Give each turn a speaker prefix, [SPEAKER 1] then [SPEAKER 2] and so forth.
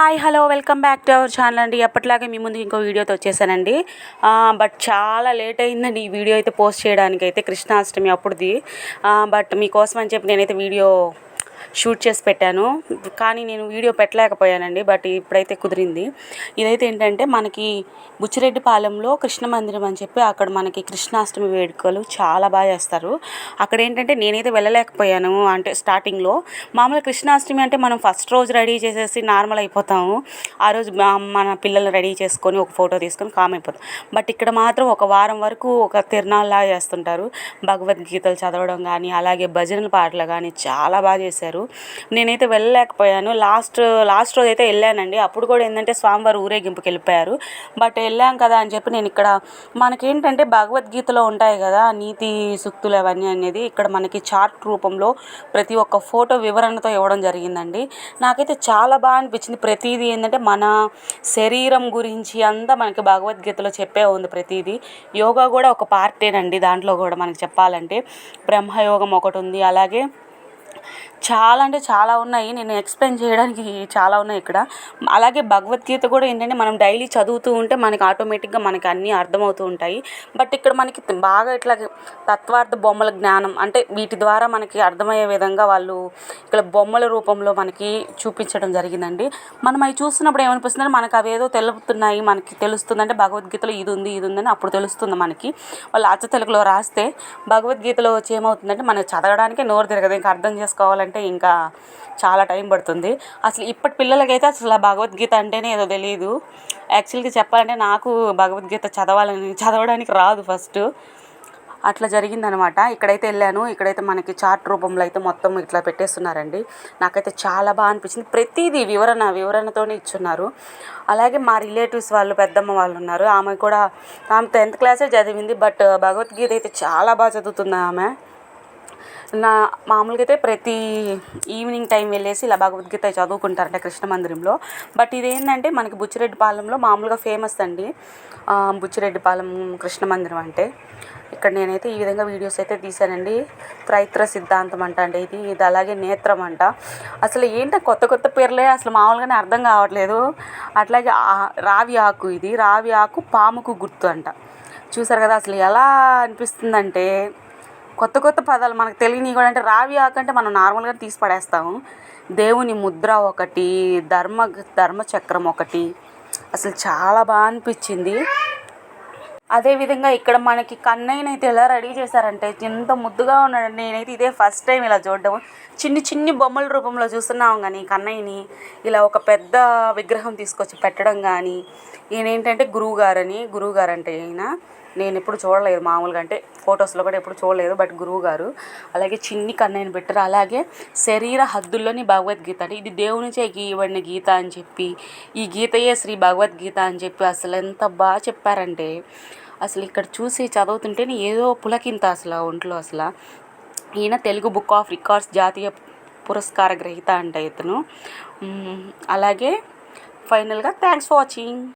[SPEAKER 1] Hi hello welcome back to our channel అండి. ఎప్పటిలాగే మీ ముందు ఇంకో వీడియోతో వచ్చేసానండి. బట్ చాలా లేట్ అయిందండి ఈ వీడియో అయితే పోస్ట్ చేయడానికి అయితే కృష్ణాష్టమి అప్పుడుది. బట్ మీకోసం అని చెప్పి నేనైతే వీడియో షూట్ చేసి పెట్టాను. కానీ నేను వీడియో పెట్టలేకపోయానండి బట్ ఇప్పుడైతే కుదిరింది. ఇదైతే ఏంటంటే మనకి బుచ్చిరెడ్డిపాలెంలో కృష్ణ మందిరం అని చెప్పి అక్కడ మనకి కృష్ణాష్టమి వేడుకలు చాలా బాగా చేస్తారు. అక్కడ ఏంటంటే నేనైతే వెళ్ళలేకపోయాను అంటే స్టార్టింగ్లో. మామూలుగా కృష్ణాష్టమి అంటే మనం ఫస్ట్ రోజు రెడీ చేసేసి నార్మల్ అయిపోతాము. ఆ రోజు మన పిల్లల్ని రెడీ చేసుకొని ఒక ఫోటో తీసుకొని కామ్ అయిపోతాం. బట్ ఇక్కడ మాత్రం ఒక వారం వరకు ఒక తిరణాల్లా చేస్తుంటారు. భగవద్గీతలు చదవడం కానీ అలాగే భజనల పాటలు కానీ చాలా బాగా చేశారు. చేశారు. నేనైతే వెళ్ళలేకపోయాను. లాస్ట్ లాస్ట్ రోజు అయితే వెళ్ళానండి. అప్పుడు కూడా ఏంటంటే స్వామివారు ఊరేగింపుకి వెళ్ళిపోయారు. బట్ వెళ్ళాం కదా అని చెప్పి నేను ఇక్కడ మనకేంటంటే భగవద్గీతలో ఉంటాయి కదా నీతి సూక్తులు అవన్నీ అనేది ఇక్కడ మనకి చార్ట్ రూపంలో ప్రతి ఒక్క ఫోటో వివరణతో ఇవ్వడం జరిగిందండి. నాకైతే చాలా బాగా అనిపించింది. ప్రతిదీ ఏంటంటే మన శరీరం గురించి అంతా మనకి భగవద్గీతలో చెప్పే ఉంది ప్రతిదీ. యోగా కూడా ఒక పార్టేనండి దాంట్లో కూడా మనకి చెప్పాలంటే. బ్రహ్మయోగం ఒకటి ఉంది. అలాగే చాలా అంటే చాలా ఉన్నాయి. నేను ఎక్స్ప్లెయిన్ చేయడానికి చాలా ఉన్నాయి ఇక్కడ. అలాగే భగవద్గీత కూడా ఏంటంటే మనం డైలీ చదువుతూ ఉంటే మనకి ఆటోమేటిక్గా మనకి అన్నీ అర్థమవుతూ ఉంటాయి. బట్ ఇక్కడ మనకి బాగా ఇట్లా తత్వార్థ బొమ్మల జ్ఞానం అంటే వీటి ద్వారా మనకి అర్థమయ్యే విధంగా వాళ్ళు ఇక్కడ బొమ్మల రూపంలో మనకి చూపించడం జరిగిందండి. మనం అవి చూస్తున్నప్పుడు ఏమనిపిస్తుందంటే మనకు అవేదో తెలుపుతున్నాయి మనకి తెలుస్తుందంటే భగవద్గీతలో ఇది ఉంది ఇది ఉందని అప్పుడు తెలుస్తుంది మనకి. వాళ్ళు అచ్చ తెలుగులో రాస్తే భగవద్గీతలో వచ్చి ఏమవుతుందంటే మనకి చదవడానికే నోరు తిరగదు ఇంకా అర్థం చేసుకోవాలంటే ఇంకా చాలా టైం పడుతుంది. అసలు ఇప్పటి పిల్లలకైతే అసలు భగవద్గీత అంటేనే ఏదో తెలియదు యాక్చువల్గా చెప్పాలంటే నాకు భగవద్గీత చదవాలని చదవడానికి రాదు ఫస్ట్. అట్లా జరిగిందనమాట. ఇక్కడైతే వెళ్ళాను. ఇక్కడైతే మనకి చార్ట్ రూపంలో అయితే మొత్తం ఇట్లా పెట్టేస్తున్నారండి. నాకైతే చాలా బాగా అనిపించింది. ప్రతిదీ వివరణ వివరణతోనే ఇచ్చున్నారు. అలాగే మా రిలేటివ్స్ వాళ్ళు పెద్దమ్మ వాళ్ళు ఉన్నారు. ఆమె కూడా ఆమె టెన్త్ క్లాసే చదివింది బట్ భగవద్గీత అయితే చాలా బాగా చదువుతుంది ఆమె. నా మామూలుగా అయితే ప్రతి ఈవినింగ్ టైం వెళ్ళేసి ఇలా భగవద్గీత చదువుకుంటారంట కృష్ణ మందిరంలో. బట్ ఇదేంటంటే మనకి బుచ్చిరెడ్డిపాలెంలో మామూలుగా ఫేమస్ అండి. బుచ్చిరెడ్డిపాలెం కృష్ణ మందిరం అంటే. ఇక్కడ నేనైతే ఈ విధంగా వీడియోస్ అయితే తీశానండి. త్రైత్ర సిద్ధాంతం అంట అండి ఇది. ఇది అలాగే నేత్రం అంట. అసలు ఏంటో కొత్త కొత్త పేర్లే అసలు మామూలుగానే అర్థం కావట్లేదు. అట్లాగే రావి ఆకు ఇది. రావి ఆకు పాముకు గుర్తు అంట. చూసారు కదా అసలు ఎలా అనిపిస్తుందంటే కొత్త కొత్త పదాలు మనకు తెలియని కూడా అంటే రావి ఆకంటే మనం నార్మల్గా తీసి పడేస్తాము. దేవుని ముద్ర ఒకటి ధర్మ ధర్మచక్రం ఒకటి. అసలు చాలా బాగా అనిపించింది. అదేవిధంగా ఇక్కడ మనకి కన్నయ్యనైతే ఎలా రెడీ చేశారంటే ఎంత ముద్దుగా ఉన్నాడు నేనైతే ఇదే ఫస్ట్ టైం ఇలా చూడడం. చిన్ని చిన్ని బొమ్మల రూపంలో చూస్తున్నాం కానీ కన్నయ్యని ఇలా ఒక పెద్ద విగ్రహం తీసుకొచ్చి పెట్టడం కానీ ఈయన ఏంటంటే గురువుగారని గురువుగారు అంటే ఈయన. నేను ఎప్పుడు చూడలేదు మామూలుగా అంటే ఫొటోస్లో కూడా ఎప్పుడు చూడలేదు బట్ గురువు గారు అలాగే చిన్ని కన్నయ్యను పెట్టారు. అలాగే శరీర హద్దుల్లోని భగవద్గీత అంటే ఇది దేవునిచే గీయబడిన గీత అని చెప్పి ఈ గీతయే శ్రీ భగవద్గీత అని చెప్పి అసలు ఎంత బాగా చెప్పారంటే అసలు ఇక్కడ చూసి చదువుతుంటేనే ఏదో పులకింత అసలు ఒంట్లో అసలు. ఈయన తెలుగు బుక్ ఆఫ్ రికార్డ్స్ జాతీయ పురస్కార గ్రహీత అంట ఇతను. అలాగే ఫైనల్గా థ్యాంక్స్ ఫర్ వాచింగ్.